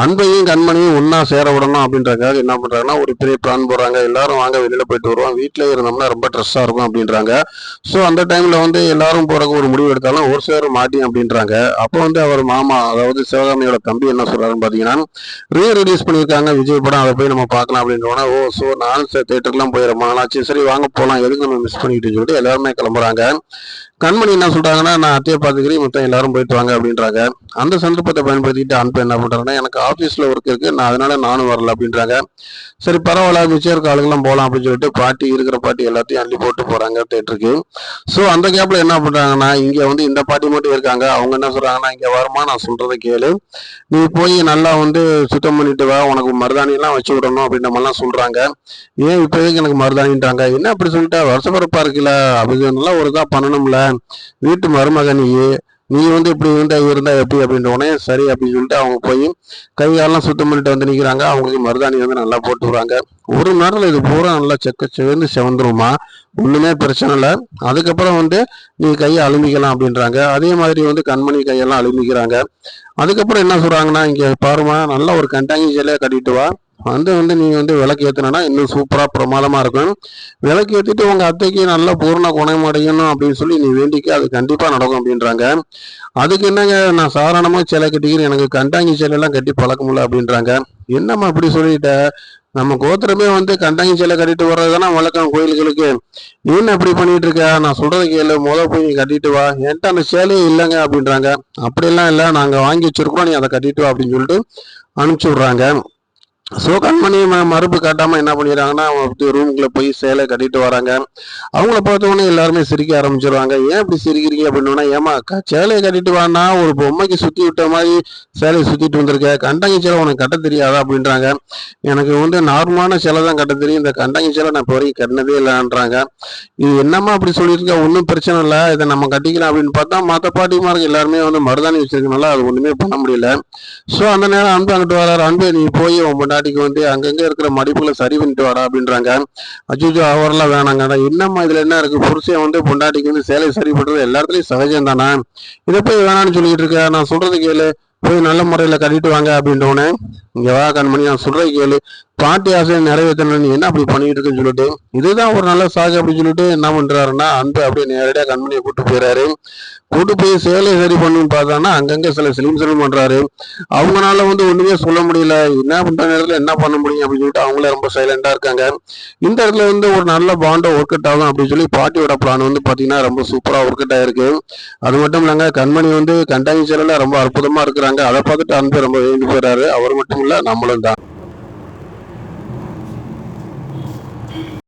அன்பையும் கண்மணியும் ஒன்றா சேர விடணும் அப்படின்றதுக்காக என்ன பண்றாங்கன்னா ஒரு பெரிய பிளான் போடுறாங்க. எல்லாரும் வாங்க வெளியில போயிட்டு வருவோம். வீட்டிலே இருந்தோம்னா ரொம்ப ட்ரெஸ்ஸா இருக்கும் அப்படின்றாங்க. ஸோ அந்த டைம்ல வந்து எல்லாரும் போறதுக்கு ஒரு முடிவு எடுத்தாலும் ஒரு சேர் மாட்டி அப்படின்றாங்க. அப்போ வந்து அவர் மாமா அதாவது சிவகாமியோட தம்பி என்ன சொல்றாருன்னு பாத்தீங்கன்னா ரீ ரிலீஸ் பண்ணியிருக்காங்க. விஜய் படம் அதை போய் நம்ம பார்க்கலாம் அப்படின்றோன்னா ஓ ஸோ நானும் தேட்டருக்குலாம் போய் ரொம்ப சரி வாங்க போகலாம் எதுக்கு நம்ம மிஸ் பண்ணிக்கிட்டு சொல்லிட்டு எல்லாருமே கிளம்புறாங்க. கண்மணி என்ன சொல்றாங்கன்னா நான் அத்தையை பார்த்துக்கிறேன். மொத்தம் எல்லாரும் போயிட்டு வாங்க அப்படின்றாங்க. அந்த சந்தர்ப்பத்தை பயன்படுத்திட்டு அன்பு என்ன போனேன் எனக்கு ஆஃபீஸில் ஒர்க் இருக்கு. நான் அதனால நானும் வரல அப்படின்றாங்க. சரி பரவாயில்ல. மிச்சம் இருக்க ஆளுங்கெல்லாம் போகலாம் அப்படின்னு சொல்லிட்டு பாட்டி இருக்கிற பாட்டி எல்லாத்தையும் அள்ளி போட்டு போகிறாங்க தேட்டருக்கு ஸோ அந்த கேப்பில் என்ன பண்ணுறாங்கன்னா இங்கே வந்து இந்த பாட்டி மட்டும் இருக்காங்க. அவங்க என்ன சொல்கிறாங்கன்னா இங்கே வருமா நான் சொல்கிறத கேளு. நீ போய் நல்லா வந்து சுத்தம் பண்ணிட்டு வா. உனக்கு மருதாணி எல்லாம் வச்சு விடணும் அப்படின்ற மாதிரிலாம் சொல்கிறாங்க ஏன் இப்போதைக்கு எனக்கு மருதாணின்றாங்க? என்ன அப்படி சொல்லிட்டா? பிறப்பாக இருக்குல்ல. அப்படி ஒரு இதாக பண்ணணும்ல. வீட்டு மருமகனியே நீ வந்து இப்படி இருந்தா இருந்தா எப்படி அப்படின்ற உடனே சரி அப்படின்னு சொல்லிட்டு அவங்க போய் கை காலெல்லாம் சுத்தம் பண்ணிட்டு வந்து நிற்கிறாங்க அவங்களுக்கு மருதாணி வந்து நல்லா போட்டு விடுறாங்க. ஒரு நேரத்தில் இது பூரா நல்லா செக்க சேர்ந்து செவந்துருமா ஒன்றுமே பிரச்சனை இல்லை. அதுக்கப்புறம் வந்து நீ கையை அலுமிக்கலாம் அப்படின்றாங்க. அதே மாதிரி வந்து கண்மணி கையெல்லாம் அலுமிக்கிறாங்க. அதுக்கப்புறம் என்ன சொல்கிறாங்கன்னா இங்கே பாருமா நல்லா ஒரு கண்டாங்கி சேலையை கட்டிட்டு வா. வந்து வந்து நீ வந்து விளக்கு ஏற்றினா இன்னும் சூப்பராக பிரமாதமாக இருக்கும். விளக்கு ஏற்றிட்டு உங்கள் அத்தைக்கு நல்ல பூர்ண குணம் அடையணும் அப்படின்னு சொல்லி நீ வேண்டிக்க அது கண்டிப்பாக நடக்கும் அப்படின்றாங்க. அதுக்கு என்னங்க நான் சாதாரணமாக சேலை கட்டிக்கிறேன் எனக்கு கண்டாங்கி சிலையெல்லாம் கட்டி பழக்கம் அப்படின்றாங்க. என்னம்மா அப்படி சொல்லிட்ட? நம்ம கோத்திரமே வந்து கண்டாங்கி சேலை கட்டிட்டு வர்றதுதானே வழக்கம் கோயில்களுக்கு. நீ என்ன இப்படி பண்ணிட்டு இருக்க? நான் சொல்றது கேளு முத போய் நீ கட்டிட்டு வா. என்கிட்ட அந்த சேலையே இல்லைங்க அப்படின்றாங்க. அப்படியெல்லாம் இல்லை நாங்கள் வாங்கி வச்சிருக்கோம் நீ அதை கட்டிட்டு வா அப்படின்னு சொல்லிட்டு அனுப்பிச்சி விட்றாங்க. ஸோ கண்மணி ம- மறுப்பு காட்டாமல் என்ன பண்ணிடுறாங்கன்னா அவங்க ரூம்குள்ள போய் சேலை கட்டிட்டு வராங்க. அவங்கள பார்த்தோன்னே எல்லாருமே சிரிக்க ஆரம்பிச்சிருவாங்க ஏன் இப்படி சிரிக்கிறீங்க? அப்படின்னா ஏமா க- சேலையை கட்டிட்டு வானா ஒரு பொம்மைக்கு சுற்றி விட்ட மாதிரி சேலையை சுற்றிட்டு வந்திருக்க. கண்டங்கி சேலை உனக்கு கட்ட தெரியாதா? அப்படின்றாங்க. எனக்கு வந்து நார்மலான சேலை தான் கட்ட தெரியும். இந்த கண்டங்கி சேலை நான் இப்போ வரைக்கும் கட்டினதே இல்லைன்றாங்க. இது என்னம்மா அப்படி சொல்லியிருக்க? ஒன்றும் பிரச்சனை இல்லை. இதை நம்ம கட்டிக்கலாம். அப்படின்னு பார்த்தா மற்ற பாட்டிமாருக்கு எல்லாருமே வந்து மருதாணி வச்சிருக்கனால அது ஒன்றுமே பண்ண முடியல. ஸோ அந்த நேரம் அன்பு அங்கிட்டு வராரு. அன்பு நீ போய் உன் பொண்டாட்டிக்கு வந்து அங்கங்க இருக்கிற மடிப்புகளை சரி பண்ணிட்டு வாடா அப்படின்றாங்க. அச்சோ அவரெல்லாம் வேணாங்க. அதான் என்னம்மா இதுல என்ன இருக்கு? புருஷன் வந்து பொண்டாட்டிக்கு வந்து சேலை சரி பண்ணுறது எல்லா இடத்துலயும் சகஜம் தானே இதை போய் வேணாம்னு சொல்லிட்டு இருக்க. நான் சொல்றது கேளு. போய் நல்ல முறையில கட்டிட்டு வாங்க அப்படின்றவனே இங்க வா கண்மணி நான் சொல்கிற கேளு. பாட்டி ஆசையை நிறைவேற்றணும் நீ என்ன அப்படி பண்ணிட்டு இருக்குன்னு சொல்லிட்டு இதுதான் ஒரு நல்ல சாகு அப்படின்னு சொல்லிட்டு என்ன பண்ணுறாருன்னா அன்பு அப்படியே நேரடியாக கண்மணியை கூட்டு போயிறாரு. கூட்டு போய் சேலை சரி பண்ணுன்னு பார்த்தான்னா அங்கங்கே சில சிலிம் சிலிம் பண்ணுறாரு அவங்களால வந்து ஒன்றுமே சொல்ல முடியல. என்ன பண்ணுற நேரத்தில் என்ன பண்ண முடியும் அப்படின்னு சொல்லிட்டு அவங்களே ரொம்ப சைலண்டாக இருக்காங்க. இந்த இடத்துல வந்து ஒரு நல்ல பாண்டை ஒர்க் அவுட் ஆகும் அப்படின்னு சொல்லி பாட்டியோட பிளான் வந்து பார்த்தீங்கன்னா ரொம்ப சூப்பராக ஒர்க் அவுட் ஆயிருக்கு. அது மட்டும் இல்லைங்க கண்மணி வந்து கண்டாங்கி சேலையில் ரொம்ப அற்புதமாக இருக்கிறாங்க. அதை பார்த்துட்டு அன்பு ரொம்ப வேண்டி போயிறாரு. அவர் மட்டும் நம்மளும் தான்.